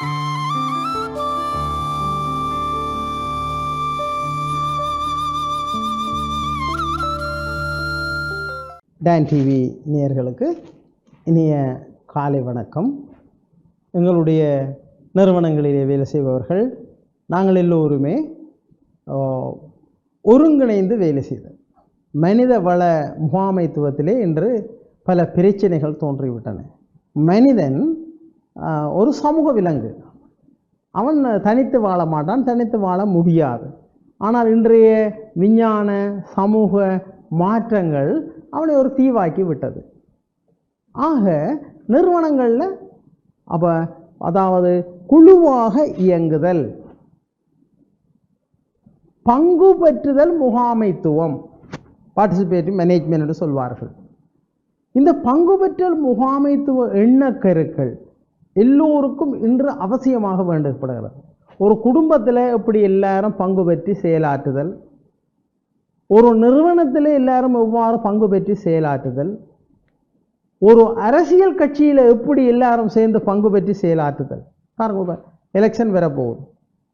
Tan TV நேயர்களுக்கு இனிய காலை வணக்கம். எங்களுடைய நிறுவனங்களிலே வேலை செய்பவர்கள் நாங்கள் எல்லோருமே ஒருங்கிணைந்து வேலை செய்தோம். மனித வள முகாமைத்துவத்திலே இன்று பல பிரச்சனைகள் தோன்றிவிட்டன. மனிதன் ஒரு சமூக விலங்கு. அவன் தனித்து வாழ மாட்டான் தனித்து வாழ முடியாது. ஆனால் இன்றைய விஞ்ஞான சமூக மாற்றங்கள் அவனை ஒரு தீவாக்கி விட்டது. ஆக நிறுவனங்களில் அப்போ அதாவது குழுவாக இயங்குதல் பங்கு பெற்றுதல் முகாமைத்துவம் பார்ட்டிசிபேட்டிவ் மேனேஜ்மெண்ட் என்று சொல்வார்கள். இந்த பங்கு பெற்றல் முகாமைத்துவ எண்ணக்கருக்கள் எல்லோருக்கும் இன்று அவசியமாக வேண்டப்படுகிறது ஒரு குடும்பத்தில் எப்படி எல்லாரும் பங்கு பெற்றி செயலாற்றுதல்? ஒரு நிறுவனத்தில் எல்லாரும் எவ்வாறு பங்கு பெற்றி செயலாற்றுதல்? ஒரு அரசியல் கட்சியில் எப்படி எல்லாரும் சேர்ந்து பங்கு பெற்றி செயலாற்றுதல்? பாருங்க எலெக்ஷன் வரப்போகுது.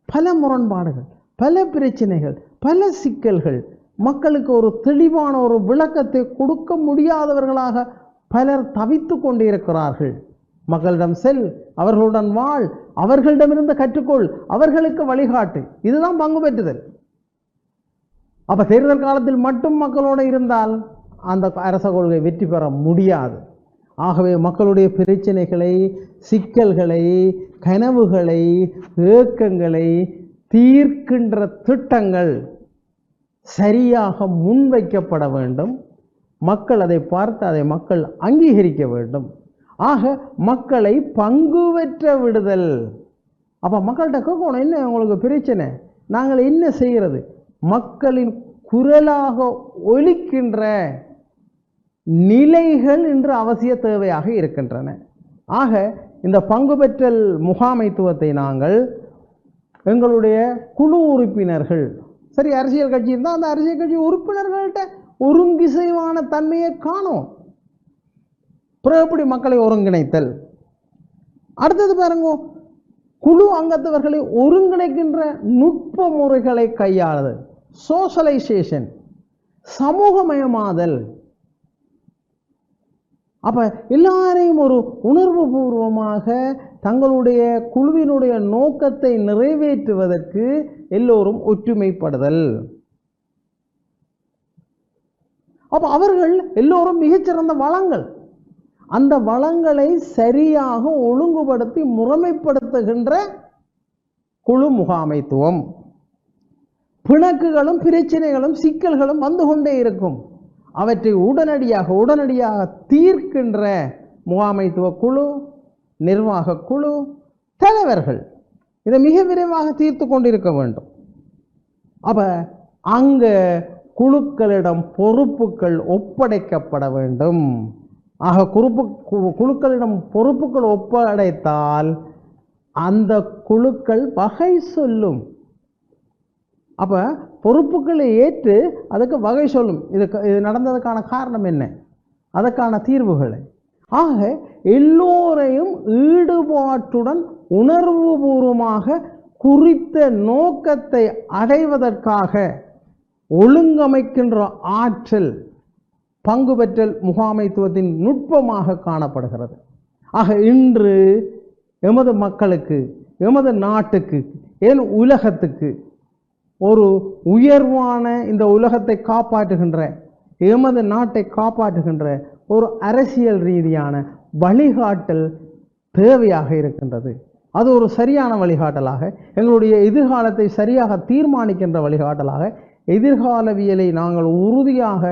பல முரண்பாடுகள் பல பிரச்சனைகள் பல சிக்கல்கள். மக்களுக்கு ஒரு தெளிவான ஒரு விளக்கத்தை கொடுக்க முடியாதவர்களாக பலர் தவித்து கொண்டிருக்கிறார்கள். மக்களிடம் செல் அவர்களுடன் வாழ் அவர்களிடமிருந்து கற்றுக்கொள் அவர்களுக்கு வழிகாட்டு. இதுதான் பங்கு பெற்றுதல். அப்போ தேர்தல் காலத்தில் மட்டும் மக்களோடு இருந்தால் அந்த அரச கொள்கை வெற்றி பெற முடியாது. ஆகவே மக்களுடைய பிரச்சனைகளை சிக்கல்களை கனவுகளை ஏக்கங்களை தீர்க்கின்ற திட்டங்கள் சரியாக முன்வைக்கப்பட வேண்டும். மக்கள் அதை பார்த்து அதை மக்கள் அங்கீகரிக்க வேண்டும். ஆக மக்களை பங்கு பெற்ற விடுதல். அப்போ மக்கள்கிட்ட கேட்கணும் என்ன உங்களுக்கு பிரச்சனை? நாங்கள் என்ன செய்கிறது? மக்களின் குரலாக ஒலிக்கின்ற நிலைகள் இன்று அவசிய தேவையாக இருக்கின்றன. ஆக இந்த பங்கு பெற்றல் முகாமைத்துவத்தை நாங்கள் எங்களுடைய குழு உறுப்பினர்கள் சரி அரசியல் கட்சி இருந்தால் அந்த அரசியல் கட்சி உறுப்பினர்கள்ட்ட ஒருங்கிசைவான தன்மையை காணும். அப்புறம் எப்படி மக்களை ஒருங்கிணைத்தல்? அடுத்தது பாருங்க குழு அங்கத்தவர்களை ஒருங்கிணைக்கின்ற நுட்ப முறைகளை கையாளுது சோசலைசேஷன் சமூகமயமாதல். அப்ப எல்லாரையும் ஒரு உணர்வு பூர்வமாக தங்களுடைய குழுவினுடைய நோக்கத்தை நிறைவேற்றுவதற்கு எல்லோரும் ஒற்றுமைப்படுதல். அப்போ அவர்கள் எல்லோரும் மிகச்சிறந்த வளங்கள். அந்த வளங்களை சரியாக ஒழுங்குபடுத்தி முறைமைப்படுத்துகின்ற குழு முகாமைத்துவம். பிணக்குகளும் பிரச்சனைகளும் சிக்கல்களும் வந்து கொண்டே இருக்கும். அவற்றை உடனடியாக உடனடியாக தீர்க்கின்ற முகாமைத்துவ குழு நிர்வாக குழு தலைவர்கள் இதை மிக விரைவாக தீர்த்து கொண்டிருக்க வேண்டும். அப்போ அங்கே குழுக்களிடம் பொறுப்புகள் ஒப்படைக்கப்பட வேண்டும். ஆக குறுப்பு கு- குழுக்களிடம் பொறுப்புகள் ஒப்படைத்தால் அந்த குழுக்கள் வகை சொல்லும். அப்போ பொறுப்புகளை ஏற்று அதுக்கு வகை சொல்லும். இதுக்கு இது நடந்ததுக்கான காரணம் என்ன? அதற்கான தீர்வுகளை. ஆக எல்லோரையும் ஈடுபாட்டுடன் உணர்வுபூர்வமாக குறித்த நோக்கத்தை அடைவதற்காக ஒழுங்கமைக்கின்ற ஆற்றல் பங்கு பெற்றல் முகாமைத்துவத்தின் நுட்பமாக காணப்படுகிறது. ஆக இன்று எமது மக்களுக்கு எமது நாட்டுக்கு ஏன் உலகத்துக்கு ஒரு உயர்வான இந்த உலகத்தை காப்பாற்றுகின்ற எமது நாட்டை காப்பாற்றுகின்ற ஒரு அரசியல் ரீதியான வழிகாட்டல் தேவையாக இருக்கின்றது. அது ஒரு சரியான வழிகாட்டலாக எங்களுடைய எதிர்காலத்தை சரியாக தீர்மானிக்கின்ற வழிகாட்டலாக எதிர்காலவியலை நாங்கள் உறுதியாக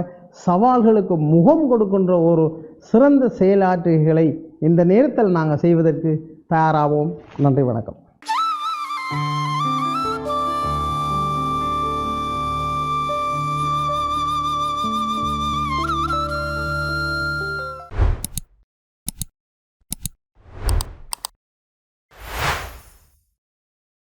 சவால்களுக்கு முகம் கொடுக்கின்ற ஒரு சிறந்த செயலாற்றுகளை இந்த நேரத்தில் நாங்கள் செய்வதற்கு தயாராவோம். நன்றி வணக்கம்.